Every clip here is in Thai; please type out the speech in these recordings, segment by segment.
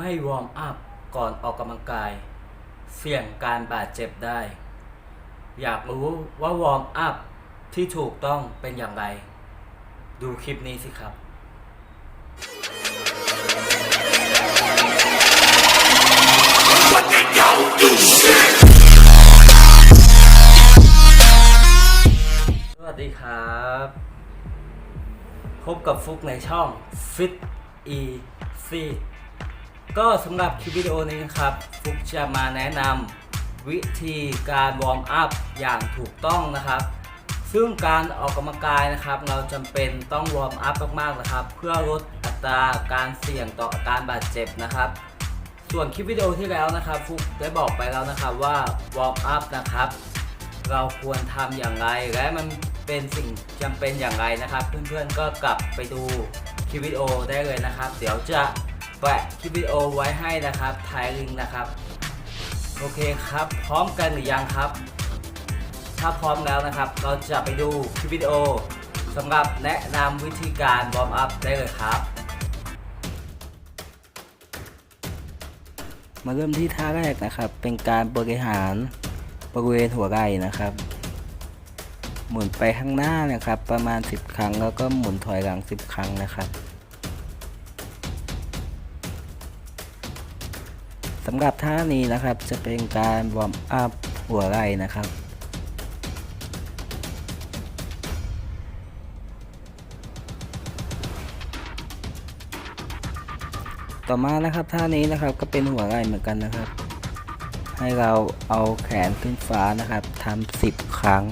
ไม่วอร์มอัพก่อนออกกำลังกาย เสี่ยงการบาดเจ็บได้ อยากรู้ว่าวอร์มอัพที่ถูกต้องเป็นอย่างไร ดูคลิปนี้สิครับสวัสดีครับ พบกับฟุกในช่อง Fit Easy ก็สำหรับคลิปวิดีโอนี้นะครับฟุกจะมาแนะนำวิธีการวอร์มอัพอย่างถูกต้องนะครับ ซึ่งการออกกำลังกายนะครับ เราจำเป็นต้องวอร์มอัพมากๆนะครับ เพื่อลดอัตราการเสี่ยงต่ออาการบาดเจ็บนะครับ ส่วนคลิปวิดีโอที่แล้วนะครับฟุกได้บอกไปแล้วนะครับว่าวอร์มอัพนะครับเราควรทำอย่างไรและมันเป็นสิ่งจำเป็นอย่างไรนะครับ เพื่อนๆก็กลับไปดูคลิปวิดีโอได้เลยนะครับ เดี๋ยวจะ แปะคลิปวิดีโอไว้ให้นะครับท้ายลิงก์นะครับ โอเคครับ พร้อมกันหรือยังครับ ถ้าพร้อมแล้วนะครับ เราจะไปดูคลิปวิดีโอสำหรับแนะนำวิธีการวอร์มอัพได้เลยครับ มาเริ่มที่ท่าแรกนะครับ เป็นการบริหารบริเวณหัวไหล่นะครับ หมุนไปข้างหน้านะครับ ประมาณ 10 ครั้งแล้วก็หมุนถอยหลัง 10 ครั้งนะครับ สำหรับท่านี้นะครับจะเป็นการวอร์มอัพหัวไหล่นะครับ ต่อมานะครับท่านี้นะครับก็เป็นหัวไหล่เหมือนกันนะครับ ให้เราเอาแขนขึ้นฟ้านะครับทำสิบครั้ง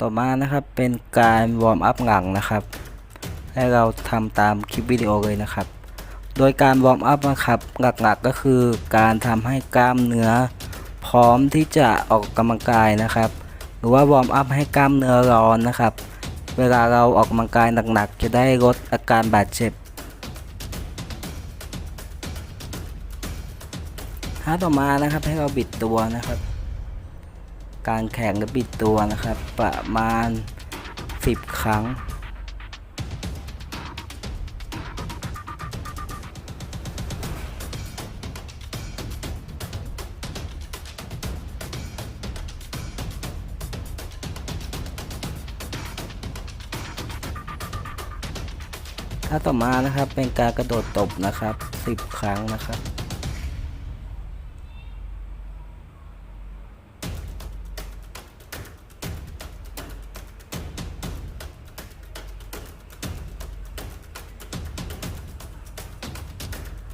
ต่อมานะครับเป็นการวอร์มอัพหลังนะครับ ให้เราทำตามคลิปวิดีโอเลยนะครับ โดยการวอร์มอัพนะครับหลักๆก็คือการทำให้กล้ามเนื้อ พร้อมที่จะออกกำลังกายนะครับ หรือว่าวอร์มอัพให้กล้ามเนื้อร้อนนะครับ เวลาเราออกกำลังกายหนักๆจะได้ลดอาการบาดเจ็บท่าต่อมานะครับให้เราบิดตัวนะครับ การแข่งและบิดตัวนะครับ ประมาณ 10 ครั้ง ถ้าต่อมานะครับเป็นการกระโดดตบนะครับ 10 ครั้งนะครับ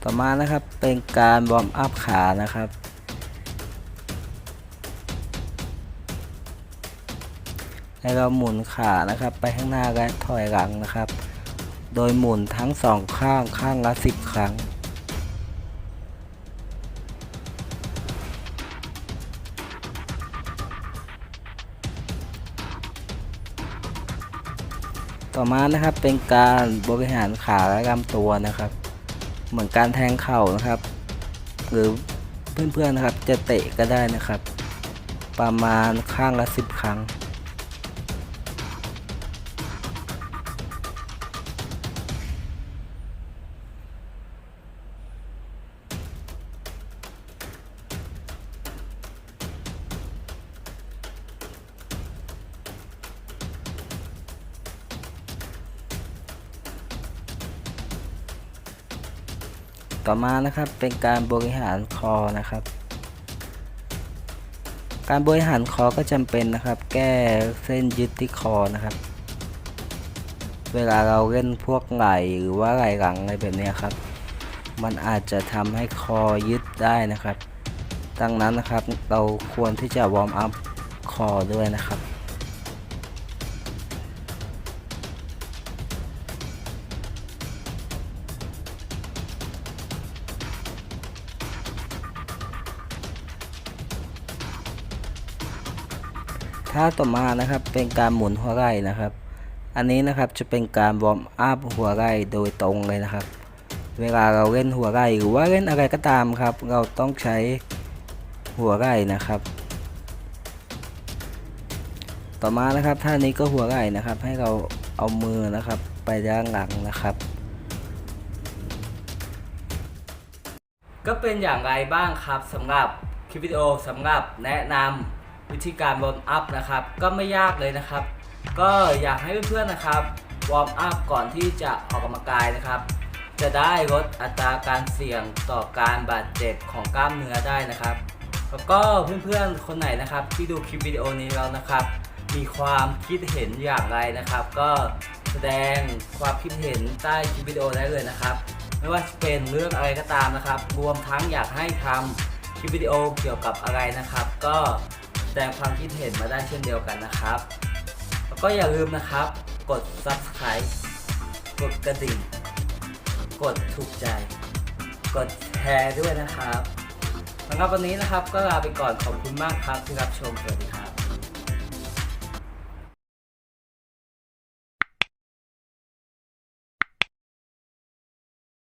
ต่อมานะครับเป็นการวอร์มอัพขานะครับ ให้เราหมุนขานะครับ ไปข้างหน้าและถอยหลังนะครับ โดยหมุนทั้งสองข้างข้างละ10ครั้งต่อมานะครับเป็นการบริหารขาและลำตัวนะครับ เหมือนการแทงเข่านะครับ หรือเพื่อนๆนะครับจะเตะก็ได้นะครับ ประมาณข้างละ 10 ครั้ง ต่อมานะครับเป็นการบริหารคอนะครับ การบริหารคอก็จำเป็นนะครับ แก้เส้นยึดที่คอนะครับ เวลาเราเล่นพวกไหล่หรือว่าไหล่หลังอะไรแบบนี้ครับ มันอาจจะทำให้คอยึดได้นะครับ ดังนั้นนะครับเราควรที่จะวอร์มอัพคอด้วยนะครับ ท่าต่อมานะครับเป็นการหมุนหัวไหล่นะครับ อันนี้นะครับจะเป็นการวอร์มอัพหัวไหล่โดยตรงเลยนะครับ เวลาเราเล่นหัวไร่หรือว่าเล่นอะไรก็ตามครับ เราต้องใช้หัวไร่นะครับ ต่อมานะครับท่านี้ก็หัวไร่นะครับ ให้เราเอามือนะครับไปด้านหลังนะครับ ก็เป็นอย่างไรบ้างครับสำหรับคลิปวิดีโอสำหรับแนะนำ วิธีการวอร์มอัพนะครับ ก็ไม่ยากเลยนะครับ ก็อยากให้เพื่อนๆนะครับวอร์มอัพก่อนที่จะออกกำลังกายนะครับ จะได้ลดอัตราการเสี่ยงต่อการบาดเจ็บของกล้ามเนื้อได้นะครับ แล้วก็เพื่อนๆคนไหนนะครับ ที่ดูคลิปวิดีโอนี้แล้วนะครับ มีความคิดเห็นอย่างไรนะครับ ก็แสดงความคิดเห็นใต้คลิปวิดีโอได้เลยนะครับ ไม่ว่าจะเป็นเรื่องอะไรก็ตามนะครับ รวมทั้งอยากให้ทำคลิปวิดีโอเกี่ยวกับอะไรนะครับ ก็ ดงความคิดเห็นมาได้เช่นเดียวกันนะครับ แล้วก็อย่าลืมนะครับ กด subscribe กดกระดิ่ง กดถูกใจ กดแชร์ด้วยนะครับสำหรับวันนี้นะครับก็ลาไปก่อนขอบคุณมากครับที่รับชมสวัสดีครับ